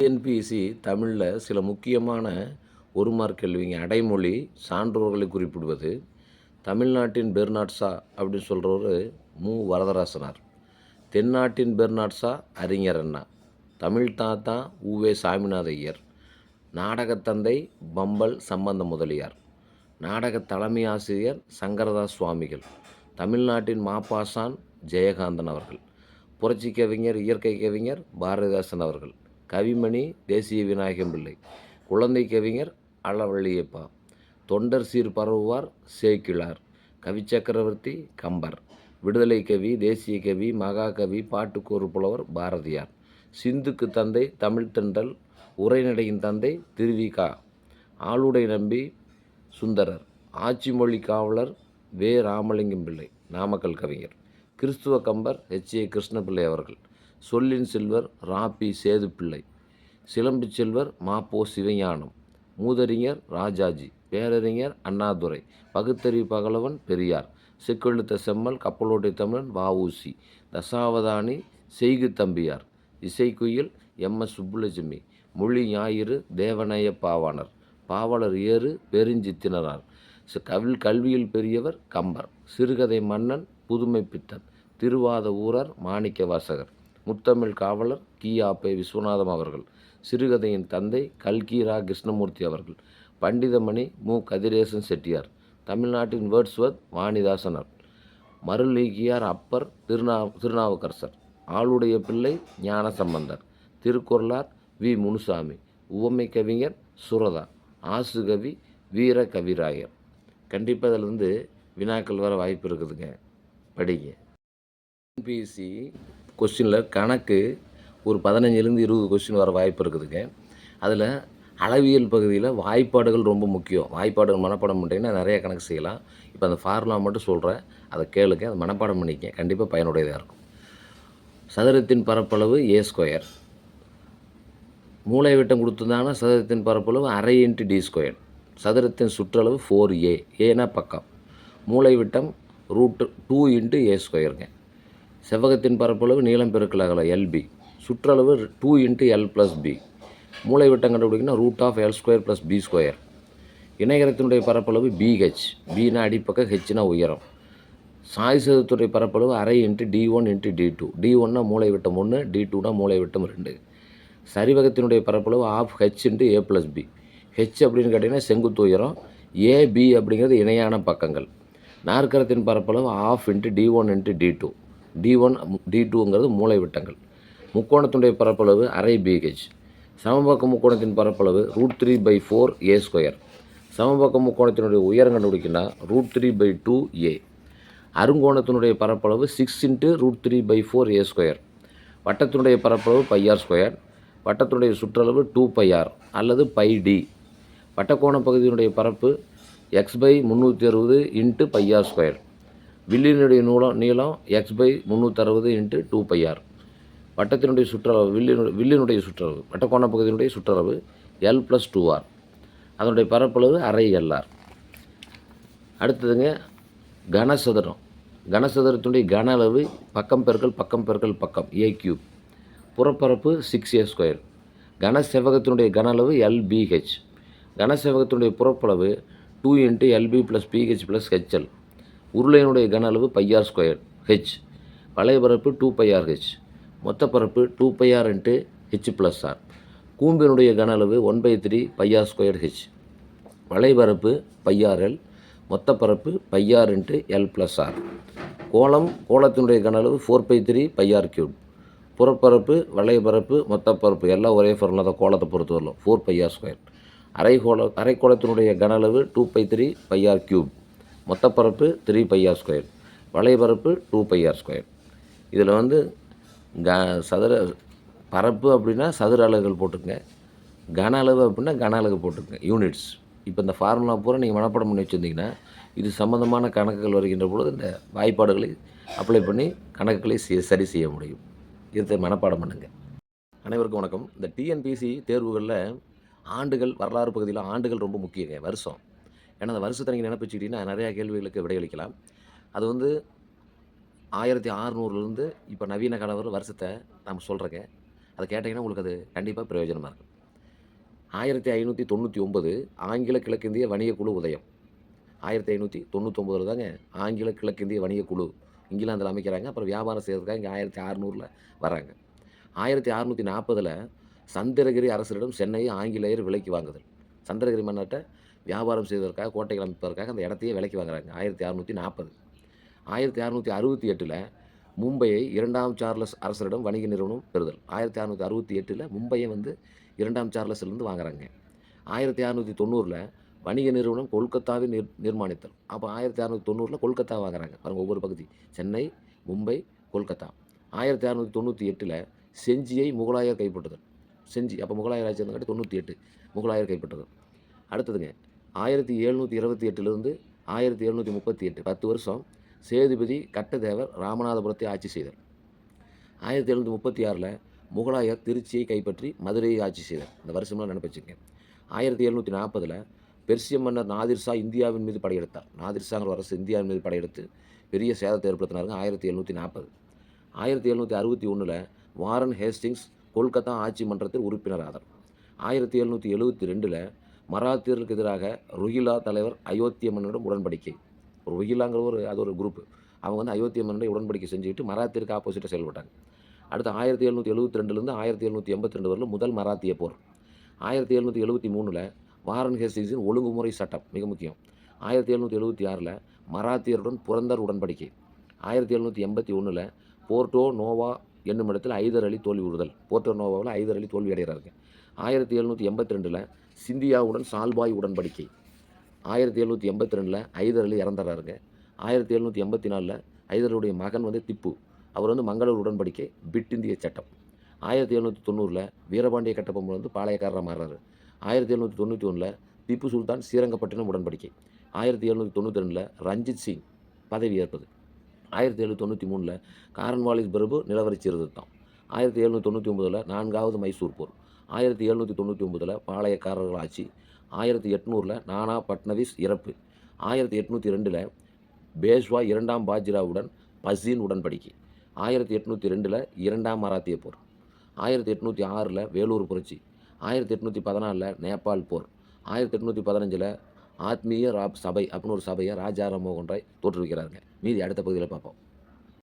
TNPSC தமிழில் சில முக்கியமான ஒரு மார்க் கேள்விங்க. அடைமொழி சான்றோர்களை குறிப்பிடுவது. தமிழ்நாட்டின் பெர்னாட்ஸா அப்படின்னு சொல்கிறவர் மு. வரதராசனார். தென்னாட்டின் பெர்னாட்ஸா அறிஞர் அண்ணா. தமிழ் தாத்தா உவே சாமிநாத ஐயர். நாடகத்தந்தை பம்பல் சம்பந்த முதலியார். நாடக தலைமை ஆசிரியர் சங்கரதாஸ் சுவாமிகள். தமிழ்நாட்டின் மாப்பாசான் ஜெயகாந்தன் அவர்கள். புரட்சி கவிஞர் இயற்கை கவிஞர் பாரதிதாசன் அவர்கள். கவிமணி தேசிய விநாயகம் பிள்ளை. குழந்தை கவிஞர் அளவள்ளியப்பா. தொண்டர் சீர் பரவுவார் சேக்கிழார் கவி சக்கரவர்த்தி கம்பர். விடுதலை கவி தேசிய கவி மகாகவி பாட்டுக்கூறு புலவர் பாரதியார். சிந்துக்கு தந்தை தமிழ் உரைநடையின் தந்தை திருவிகா ஆளுடை நம்பி சுந்தரர். ஆட்சி மொழி காவலர் வே. ராமலிங்கம் பிள்ளை நாமக்கல் கவிஞர். கிறிஸ்துவ கம்பர் ஹெச் ஏ. கிருஷ்ணபிள்ளை அவர்கள். சொல்லின் செல்வர் ராபி சேதுப்பிள்ளை. சிலம்பு செல்வர் மாப்போ சிவஞானம். மூதறிஞர் ராஜாஜி. பேரறிஞர் அண்ணாதுரை. பகுத்தறிவு பகலவன் பெரியார். செக்கெழுத்த செம்மல் கப்பலோட்டை தமிழன் வஉசி தசாவதானி செய்கு தம்பியார். இசைக்குயில் எம். எஸ். சுப்புலட்சுமி. மொழி ஞாயிறு தேவநய பாவாணர். பாவலர் ஏறு பெருஞ்சித்தினரார் கவில் கல்வியில் பெரியவர் கம்பர். சிறுகதை மன்னன் புதுமை பித்தன். திருவாத ஊரர் மாணிக்க வாசகர் முத்தமிழ் காவலர் கி. ஆப்பே விஸ்வநாதம் அவர்கள் சிறுகதையின் தந்தை கல்கி ரா. கிருஷ்ணமூர்த்தி அவர்கள் பண்டிதமணி மு. கதிரேசன் செட்டியார் தமிழ்நாட்டின் வேர்ட்ஸ்வர்த் வாணிதாசனர் மருளீகியார் அப்பர் திருநா திருநாவுக்கரசர் ஆளுடைய பிள்ளை ஞானசம்பந்தர் திருக்குறளார் வி. முனுசாமி உவமை கவிஞர் சுரதா ஆசுகவி வீர கவிராயர். கண்டிப்பாக அதில் வினாக்கள் வர வாய்ப்பு இருக்குதுங்க. படிங்க. என்பிசி கொஸ்டினில் கணக்கு ஒரு பதினஞ்சுலேருந்து இருபது கொஸ்டின் வர வாய்ப்பு இருக்குதுங்க. அதில் அளவியல் பகுதியில் வாய்ப்பாடுகள் ரொம்ப முக்கியம். வாய்ப்பாடுகள் மனப்பாடம் பண்ணிட்டீங்கன்னா நிறைய கணக்கு செய்யலாம். இப்போ அந்த ஃபார்முலா மட்டும் சொல்கிறேன் அதை கேளுங்க. அதை மனப்பாடம் பண்ணிக்க கண்டிப்பாக பயனுடையதாக இருக்கும். சதுரத்தின் பரப்பளவு ஏ ஸ்கொயர் மூளை விட்டம் கொடுத்துருந்தாங்கன்னா சதுரத்தின் பரப்பளவு அரை இன்ட்டு டி ஸ்கொயர் சதுரத்தின் சுற்றளவு ஃபோர் ஏ ஏனா பக்கம். மூளை விட்டம் ரூட் டூ இன்ட்டு ஏ ஸ்கொயருங்க செவ்வகத்தின் பரப்பளவு நீளம் பெருக்கல் அகலம் எல்பி சுற்றளவு two into L plus B மூளை விட்டம் கண்டுபிடிக்கணும் root of L square plus B square இணைகரத்தினுடைய பரப்பளவு பிஹெச் பினா அடிப்பக்கம் ஹெச்னா உயரம். சாய் சதுரத்துடைய பரப்பளவு அரை into D one into D two D ஒன்னா மூளை விட்டம் ஒன்று டி டூனா மூளை விட்டம் ரெண்டு. சரிவகத்தினுடைய பரப்பளவு half H into A plus B H அப்படின்னு கேட்டிங்கன்னா செங்குத்து உயரம் ஏ பி அப்படிங்கிறது இணையான பக்கங்கள். நாற்கரத்தின் பரப்பளவு half into D one into D two D one D டூங்கிறது மூளை விட்டங்கள். முக்கோணத்தினுடைய பரப்பளவு அரை பிஹெச் சமபக்க முக்கோணத்தின் பரப்பளவு root three by four A square சமபக்க முக்கோணத்தினுடைய உயரம் கண்டுபிடிக்கினா root three by two A அருங்கோணத்தினுடைய பரப்பளவு six into root three by four A square வட்டத்தினுடைய பரப்பளவு பையார் ஸ்கொயர் வட்டத்தினுடைய சுற்றளவு டூ பையார் அல்லது பை டி வட்டக்கோண பகுதியினுடைய பரப்பு எக்ஸ் பை முந்நூற்றி அறுபது இன்ட்டு பையார் ஸ்கொயர் வில்லினுடைய நூலம் நீளம் எக்ஸ் பை முந்நூற்றறுபது இன்ட்டு டூ பையார் வட்டத்தினுடைய சுற்றளவு வில்லினுடைய வில்லினுடைய சுற்றளவு வட்டக்கோண பகுதியினுடைய சுற்றளவு எல் ப்ளஸ் டூ ஆர் அதனுடைய பரப்பளவு அரை எல்ஆர் அடுத்ததுங்க கனசதுரம். கனசதுரத்தினுடைய கன அளவு பக்கம் பெருக்கல் பக்கம் பெருக்கல் பக்கம் ஏ கியூப் புறப்பரப்பு சிக்ஸ் ஏ ஸ்கொயர் கனசெவகத்தினுடைய கன அளவு எல்பிஹெச் கன செவ்வகத்தினுடைய புறப்பளவு two into LB plus BH plus HL உருளையினுடைய கன அளவு பையார் ஸ்கொயர் ஹெச் வளையபரப்பு டூ பையார் ஹெச் மொத்த பரப்பு two pi r into H plus R கூம்பினுடைய கன அளவு one by three pi r square H வளைபரப்பு pi r l மொத்த பரப்பு pi r into L plus R கோளம் கோலத்தினுடைய கன அளவு four by three pi r cube புறப்பரப்பு வளையபரப்பு மொத்த பரப்பு எல்லாம் ஒரே ஃபார்முலா தான் கோலத்தை பொறுத்து வரலாம். ஃபோர் பையார் ஸ்கொயர் அரைக்கோள அரைக்கோளத்தினுடைய கன அளவு two by three pi r cube மொத்தப்பரப்பு three pi r square வளைபரப்பு டூ பையார் ஸ்கொயர் இதில் வந்து க சதுர பரப்பு அப்படின்னா சதுர அலகுகள் போட்டுக்கங்க. கன அளவு அப்படின்னா கன அலகு போட்டுக்கங்க. யூனிட்ஸ் இப்போ இந்த ஃபார்முலா பூரா நீங்கள் மனப்பாடம் பண்ணி வச்சுருந்தீங்கன்னா இது சம்மந்தமான கணக்குகள் வருகின்ற பொழுது இந்த வாய்ப்பாடுகளை அப்ளை பண்ணி கணக்குகளை செ- சரி செய்ய முடியும். இதை மனப்பாடம் பண்ணுங்க. அனைவருக்கும் வணக்கம். இந்த டிஎன்பிசி தேர்வுகளில் ஆண்டுகள் வரலாறு பகுதியில் ஆண்டுகள் ரொம்ப முக்கியங்க வருஷம். ஏன்னா அந்த வருஷத்தை நீங்கள் நினைப்பிச்சுக்கிட்டீங்கன்னா நிறையா கேள்விகளுக்கு விடையளிக்கலாம். அது வந்து ஆயிரத்தி ஆறுநூறுலேருந்து இப்போ நவீன கால வருஷத்தை நம்ம சொல்கிறேங்க அதை கேட்டிங்கன்னா உங்களுக்கு அது கண்டிப்பாக பிரயோஜனமாக இருக்கும். ஆயிரத்தி ஐநூற்றி தொண்ணூற்றி ஒம்பது ஆங்கில கிழக்கிந்திய வணிக குழு உதயம். ஆயிரத்தி ஐநூற்றி தொண்ணூத்தொம்பதில் தாங்க ஆங்கில கிழக்கிந்திய வணிக குழு இங்கிலாந்தில் அமைக்கிறாங்க. அப்புறம் வியாபாரம் செய்கிறதுக்காக இங்கே ஆயிரத்தி அறுநூறில் வராங்க. ஆயிரத்தி அறநூற்றி நாற்பதில் சந்திரகிரி அரசரிடம் சென்னையை ஆங்கிலேயர் விலைக்கு வாங்குதல். சந்திரகிரி மன்னர்கிட்ட வியாபாரம் செய்வதற்காக கோட்டைகள் அமைப்பதற்காக அந்த இடத்தையே விலைக்கு வாங்குறாங்க. ஆயிரத்தி அறநூற்றி நாற்பது. ஆயிரத்தி அறநூற்றி அறுபத்தி எட்டில் மும்பையை இரண்டாம் சார்லஸ் அரசரிடம் வணிக நிறுவனம் பெறுதல். ஆயிரத்தி அறநூற்றி அறுபத்தி எட்டில் மும்பையை வந்து இரண்டாம் சார்லஸ்லேருந்து வாங்குறாங்க. ஆயிரத்தி அறநூற்றி தொண்ணூறில் வணிக நிறுவனம் கொல்கத்தாவை நிர் நிர்மாணித்தல். அப்போ ஆயிரத்தி அறநூற்றி தொண்ணூறில் கொல்கத்தா வாங்குறாங்க. பாருங்கள் ஒவ்வொரு பகுதி. சென்னை மும்பை கொல்கத்தா. ஆயிரத்தி அறநூற்றி தொண்ணூற்றி எட்டில் செஞ்சியை முகலாயர் கைப்பற்றுதல். செஞ்சி அப்போ முகலாயர் ஆட்சி இருந்தங்காட்டி தொண்ணூற்றி எட்டு முகலாயர் கைப்பற்றுதல். அடுத்ததுங்க ஆயிரத்தி எழுநூற்றி இருபத்தி எட்டுலேருந்து ஆயிரத்தி எழுநூற்றி முப்பத்தி எட்டு பத்து வருஷம் சேதுபதி கட்டதேவர் ராமநாதபுரத்தை ஆட்சி செய்தார். ஆயிரத்தி எழுநூற்றி முப்பத்தி ஆறில் முகலாயர் திருச்சியை கைப்பற்றி மதுரையை ஆட்சி செய்தார். இந்த வருஷம்லாம் நினைப்பிச்சுங்க ஆயிரத்தி எழுநூற்றி நாற்பதில் பெர்சிய மன்னர் நாதிர் ஷா இந்தியாவின் மீது படையெடுத்தார். நாதிர் ஷாங்கிற அரசு இந்தியாவின் மீது படையெடுத்து பெரிய சேதத்தை ஏற்படுத்தினாருங்க ஆயிரத்தி எழுநூற்றி நாற்பது. ஆயிரத்தி எழுநூற்றி அறுபத்தி ஒன்றில் வாரன் ஹேஸ்டிங்ஸ் கொல்கத்தா ஆட்சி மன்றத்தில் உறுப்பினர் ஆதார் ஆயிரத்தி எழுநூற்றி எழுபத்தி ரெண்டில் மராத்தியர்களுக்கு எதிராக ருகிலா தலைவர் அயோத்திய மன்னரிடம் உடன்படிக்கை. ருஹிலாங்கிற ஒரு அது ஒரு குரூப் அவங்க வந்து அயோத்திய மன்னரை உடன்படிக்கை செஞ்சுக்கிட்டு மராத்தியருக்கு ஆப்போசிட்டாக செயல்பட்டாங்க. அடுத்து ஆயிரத்தி எழுநூற்றி எழுபத்தி ரெண்டுலேருந்து ஆயிரத்தி எழுநூற்றி எண்பத்தி ரெண்டு வரலும் முதல் மராத்திய போர். ஆயிரத்தி எழுநூற்றி எழுபத்தி மூணில் வாரன் ஹேஸ்டிங்ஸின் ஒழுங்குமுறை சட்டம் மிக முக்கியம். ஆயிரத்தி எழுநூற்றி எழுபத்தி ஆறில் மராத்தியருடன் புரந்தர் உடன்படிக்கை. ஆயிரத்தி எழுநூற்றி எண்பத்தி ஒன்றில் போர்ட்டோ நோவா என்னும் இடத்தில் ஐதர் அலி தோல்வி உறுதல். போர்ட்டோ நோவாவில் ஐதர் அலி தோல்வி அடைகிறார்கள். ஆயிரத்தி எழுநூற்றி எண்பத்தி ரெண்டில் சிந்தியாவுடன் சால்பாய் உடன்படிக்கை. ஆயிரத்தி எழுநூற்றி எண்பத்தி ரெண்டில் ஐதர் அலி இறந்துறாருங்க. ஆயிரத்தி எழுநூற்றி எண்பத்தி நாலில் ஐதருடைய மகன் வந்து திப்பு. அவர் வந்து மங்களூர் உடன்படிக்கை பிட் இந்திய சட்டம். ஆயிரத்தி எழுநூற்றி தொண்ணூறில் வீரபாண்டிய கட்டபொம்மன் வந்து பாளையக்காரராக மாறுறாரு. ஆயிரத்தி எழுநூற்றி தொண்ணூற்றி ஒன்றில் திப்பு சுல்தான் ஸ்ரீரங்கப்பட்டினம் உடன்படிக்கை. ஆயிரத்தி எழுநூற்றி தொண்ணூற்றி ரெண்டில் ரஞ்சித் சிங் பதவி ஏற்பது. ஆயிரத்தி எழுநூற்றி தொண்ணூற்றி மூணில் காரன்வாலிஸ் பிரபு நிலவரிச்சி சீர்திருத்தம் ஆயிரத்தி எழுநூற்றி தொண்ணூற்றி ஒம்பதில் நான்காவது மைசூர் போர். ஆயிரத்தி எழுநூற்றி தொண்ணூற்றி ஒம்பதில் பாளையக்காரர்கள் ஆட்சி ஆயிரத்தி எட்நூறில் நானா பட்னவிஸ் இறப்பு. ஆயிரத்தி எட்நூற்றி ரெண்டில் பேஷ்வா இரண்டாம் பாஜிராவுடன் பசீன் உடன்படிக்கை. ஆயிரத்தி எட்நூற்றி ரெண்டில் இரண்டாம் மராத்திய போர். ஆயிரத்தி எட்நூற்றி ஆறில் வேலூர் புரட்சி. ஆயிரத்தி எட்நூற்றி பதினாலில் நேபாள் போர். ஆயிரத்தி எட்நூற்றி பதினஞ்சில் ஆத்மீய ராப் சபை அப்படின்னு ஒரு சபையை ராஜா ராம்மோகன் ராய் தோற்றுவிக்கிறாருங்க. மீதி அடுத்த பகுதியில் பார்ப்போம்.